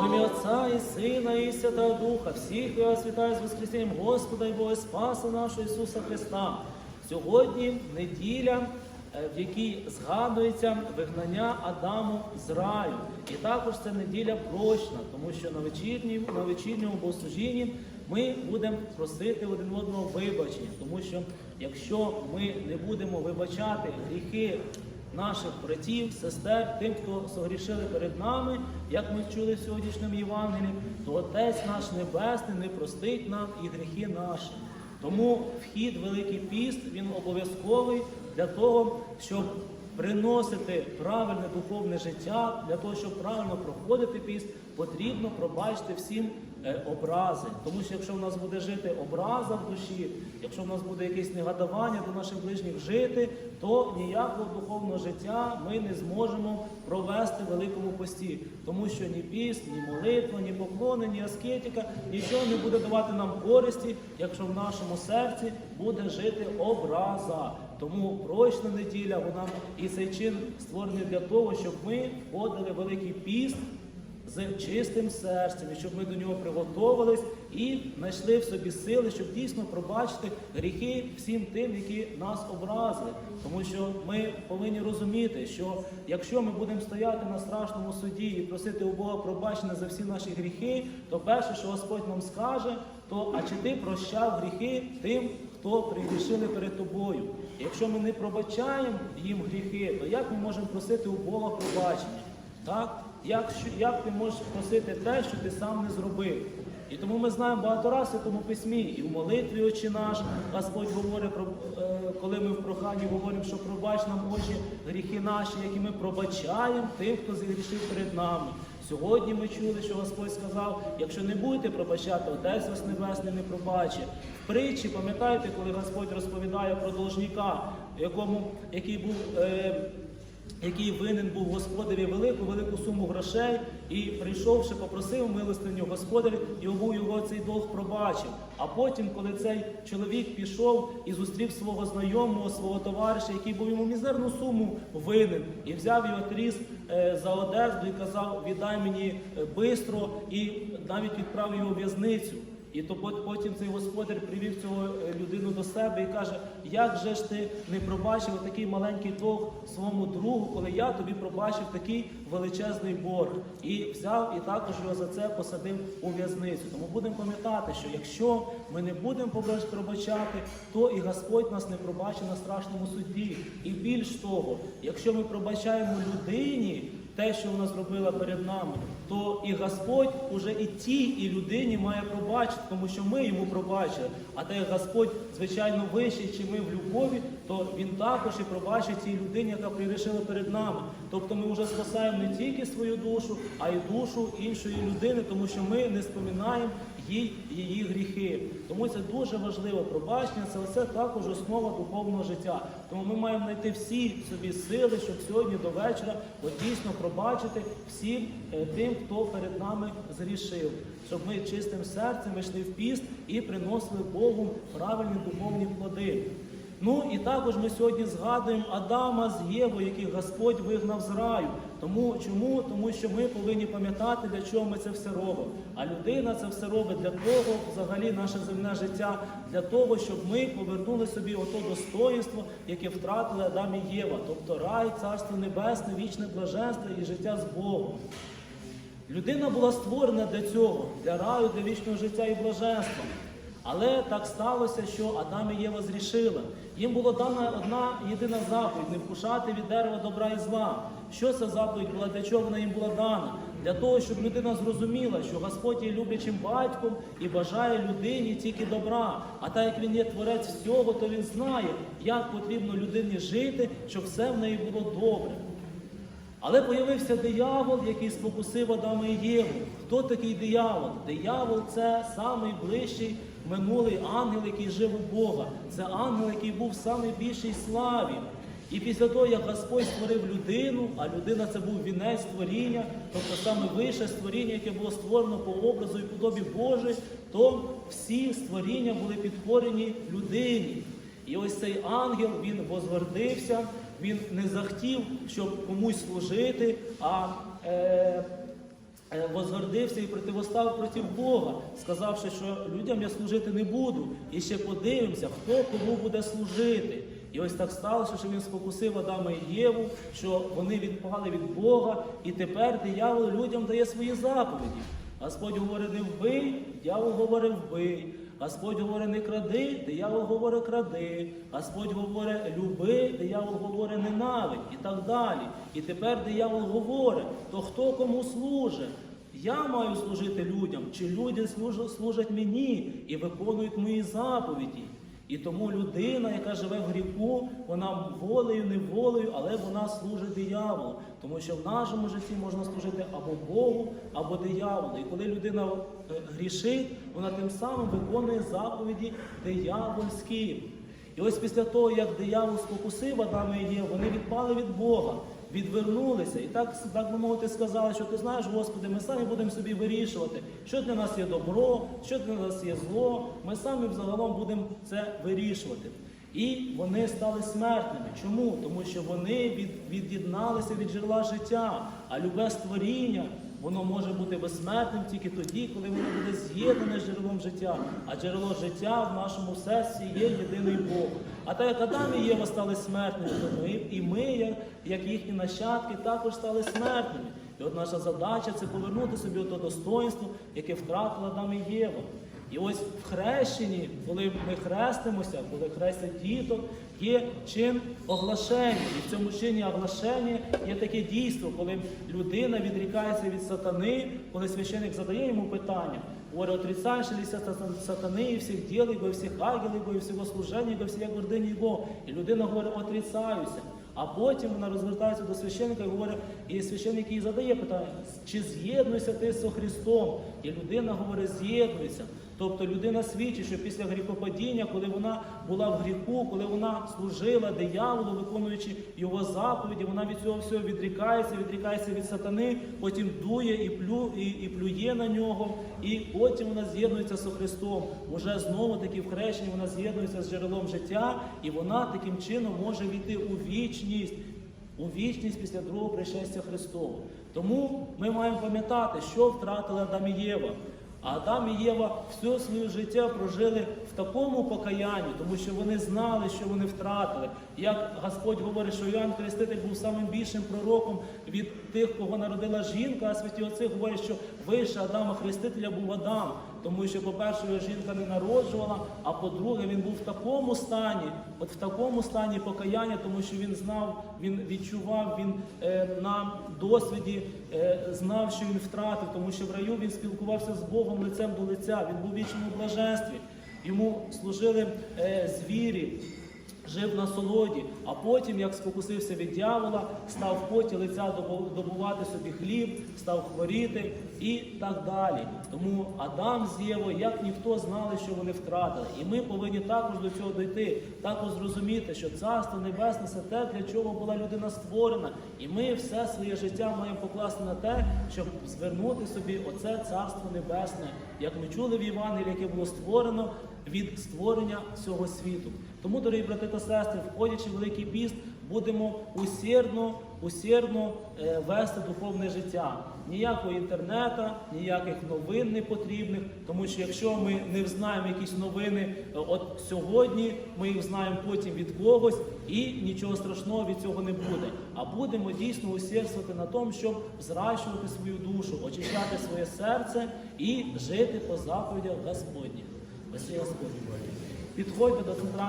В ім'я Отця і Сина, і Святого Духа, всіх я вас вітаю з Воскресінням Господа і Бога Спаса нашого Ісуса Христа. Сьогодні неділя, е, в якій згадується вигнання Адаму з раю. І також це неділя прочна, тому що на вечірньому, на вечірньому богослужінні ми будемо просити один одного вибачення, тому що якщо ми не будемо вибачати гріхи наших братів, сестер, тим, хто согрішили перед нами, як ми чули в сьогоднішньому Євангелії, то Отець наш Небесний не простить нам і гріхи наші. Тому вхід Великий Піст він обов'язковий для того, щоб приносити правильне духовне життя, для того, щоб правильно проходити піст, потрібно пробачити всім образи. Тому що якщо в нас буде жити образа в душі, якщо в нас буде якесь негадування до наших ближніх жити, то ніякого духовного життя ми не зможемо провести в великому пості. Тому що ні піст, ні молитва, ні поклони, ні аскетика нічого не буде давати нам користі, якщо в нашому серці буде жити образа. Тому прочна неділя, вона і цей чин створений для того, щоб ми входили великий піст з чистим серцем, і щоб ми до нього приготовились і знайшли в собі сили, щоб дійсно пробачити гріхи всім тим, які нас образили. Тому що ми повинні розуміти, що якщо ми будемо стояти на страшному суді і просити у Бога пробачення за всі наші гріхи, то перше, що Господь нам скаже, то а чи ти прощав гріхи тим, хто пригрішили перед тобою? Якщо ми не пробачаємо їм гріхи, то як ми можемо просити у Бога пробачення? Так? Як, як ти можеш просити те, що ти сам не зробив? І тому ми знаємо багато разів в Святому письмі, і в молитві Отче наш, Господь говорить про е, коли ми в проханні говоримо, що пробач нам Отче гріхи наші, які ми пробачаємо тим, хто згрішив перед нами. Сьогодні ми чули, що Господь сказав: якщо не будете пробачати, Отець вас Небесний не пробачить. В притчі, пам'ятаєте, коли Господь розповідає про должника, якому, який був. Е, який винен був господарі велику, велику суму грошей, і прийшовши, попросив милостиню господаря, йому його цей долг пробачив. А потім, коли цей чоловік пішов і зустрів свого знайомого, свого товариша, який був йому мізерну суму винен, і взяв його тріс е, за одежду і казав: віддай мені е, бистро, і навіть відправив його в в'язницю. І то пот- потім цей господар привів цього е, людину до себе і каже, як же ж ти не пробачив такий маленький долг своєму другу, коли я тобі пробачив такий величезний борг. І взяв і також його за це посадив у в'язницю. Тому будемо пам'ятати, що якщо ми не будемо пробачати, то і Господь нас не пробачить на страшному суді. І більш того, якщо ми пробачаємо людині, те, що вона зробила перед нами, то і Господь уже і тій, і людині має пробачити, тому що ми йому пробачили. А те, як Господь, звичайно, вищий, чи ми в любові, то він також і пробачить цій людині, яка прирішила перед нами. Тобто ми вже спасаємо не тільки свою душу, а й душу іншої людини, тому що ми не споминаємо їй її гріхи. Тому це дуже важливо. Пробачення це все також основа духовного життя. Тому ми маємо знайти всі собі сили, щоб сьогодні до вечора от дійсно пробачити всім е, тим, хто перед нами зрішив, щоб ми чистим серцем йшли в піст і приносили Богу правильні духовні плоди. Ну і також ми сьогодні згадуємо Адама з Євою, яких Господь вигнав з раю. Тому чому? Тому що ми повинні пам'ятати, для чого ми це все робимо. А людина це все робить для того, взагалі, наше земне життя, для того, щоб ми повернули собі ото достоїнство, яке втратили Адам і Єва, тобто рай, царство небесне, вічне блаженство і життя з Богом. Людина була створена для цього, для раю, для вічного життя і блаженства. Але так сталося, що Адам і Єва зрішили. Їм була дана одна єдина заповідь не вкушати від дерева добра і зла. Що ця заповідь була, для чого вона їм була дана? Для того, щоб людина зрозуміла, що Господь є люблячим батьком і бажає людині тільки добра. А так як він є творець всього, то він знає, як потрібно людині жити, щоб все в неї було добре. Але появився диявол, який спокусив Адама і Єву. Хто такий диявол? Диявол це найближчий минулий ангел, який жив у Бога. Це ангел, який був в найбільшій славі. І після того, як Господь створив людину, а людина це був вінець створіння, тобто саме вище створіння, яке було створено по образу і подобі Божій, то всі створіння були підкорені людині. І ось цей ангел він возгордився, він не захотів, щоб комусь служити, а е, е, возгордився і противостав проти Бога, сказавши, що людям я служити не буду. І ще подивимося, хто кому буде служити. І ось так сталося, що він спокусив Адама і Єву, що вони відпали від Бога, і тепер диявол людям дає свої заповіді. Господь говорить, не вбий, диявол говорить вбий. Господь говорить, не кради, диявол говорить кради. Господь говорить, люби, диявол говорить ненавидь і так далі. І тепер диявол говорить, то хто кому служить? Я маю служити людям, чи люди служать, мені і виконують мої заповіді. І тому людина, яка живе в гріху, вона волею, неволею, але вона служить дияволу. Тому що в нашому житті можна служити або Богу, або дияволу. І коли людина е, грішить, вона тим самим виконує заповіді диявольські. І ось після того, як диявол спокусив Адама і Єву, вони відпали від Бога, відвернулися. І так, так би мовити, сказали, що ти знаєш, Господи, ми самі будемо собі вирішувати, що для нас є добро, що для нас є зло. Ми самі взагалом будемо це вирішувати. І вони стали смертними. Чому? Тому що вони від, від'єдналися від джерела життя, а любе створіння. Воно може бути безсмертним тільки тоді, коли воно буде з'єднане з джерелом життя. А джерело життя в нашому серці є єдиний Бог. А так як Адам і Єва стали смертними, то ми і ми, як, їхні нащадки, також стали смертними. І от наша задача це повернути собі ото достоинство, яке втратила Адам і Єва. І ось в хрещенні, коли ми хрестимося, коли хрестять діток, є чин оглашення. І в цьому чині оглашення є таке дійство, коли людина відрікається від сатани, коли священик задає йому питання, говорить, отрицаєш ли сатани і всіх діл, і всіх ангелів, і всього служення, і всіх гордині Його. І людина говорить, отрицаюся. А потім вона розвертається до священника і говорить, і священник їй задає питання, чи з'єднуєшся ти з Христом? І людина говорить, з'єднується. Тобто людина свідчить, що після гріхопадіння, коли вона була в гріху, коли вона служила дияволу, виконуючи його заповіді, вона від цього всього відрікається, відрікається від сатани, потім дує і, плю, і, і плює на нього, і потім вона з'єднується з Христом. Уже знову таки в хрещенні вона з'єднується з джерелом життя, і вона таким чином може війти у вічність. У вічність після другого пришестя Христового. Тому ми маємо пам'ятати, що втратила Адам і Єва. А Адам і Єва все своє життя прожили в такому покаянні, тому що вони знали, що вони втратили. Як Господь говорить, що Іоанн Хреститель був самим більшим пророком від тих, кого народила жінка, а святі отці говорять, що вище Адама Хрестителя був Адам. Тому що, по-перше, жінка не народжувала, а по-друге, він був в такому стані, от в такому стані покаяння, тому що він знав, він відчував, він е, на досвіді е, знав, що він втратив, тому що в раю він спілкувався з Богом лицем до лиця, він був в вічному блаженстві. Йому служили е, звірі, жив на солоді, а потім, як спокусився від дьявола, став в поті лиця добувати собі хліб, став хворіти і так далі. Тому Адам з Євою, як ніхто знали, що вони втратили. І ми повинні також до цього дійти, також зрозуміти, що Царство Небесне це те, для чого була людина створена. І ми все своє життя маємо покласти на те, щоб звернути собі оце Царство Небесне, як ми чули в Євангелії, яке було створено від створення цього світу. Тому, дорогі брати та сестри, входячи в Великий піст, будемо усердно, усердно е, вести духовне життя. Ніякого інтернету, ніяких новин не потрібних, тому що якщо ми не знаємо якісь новини, е, от сьогодні ми їх знаємо потім від когось, і нічого страшного від цього не буде. А будемо дійсно усердствувати на тому, щоб зращувати свою душу, очищати своє серце і жити по заповідях Господніх. Господь. Підходьте до центральної.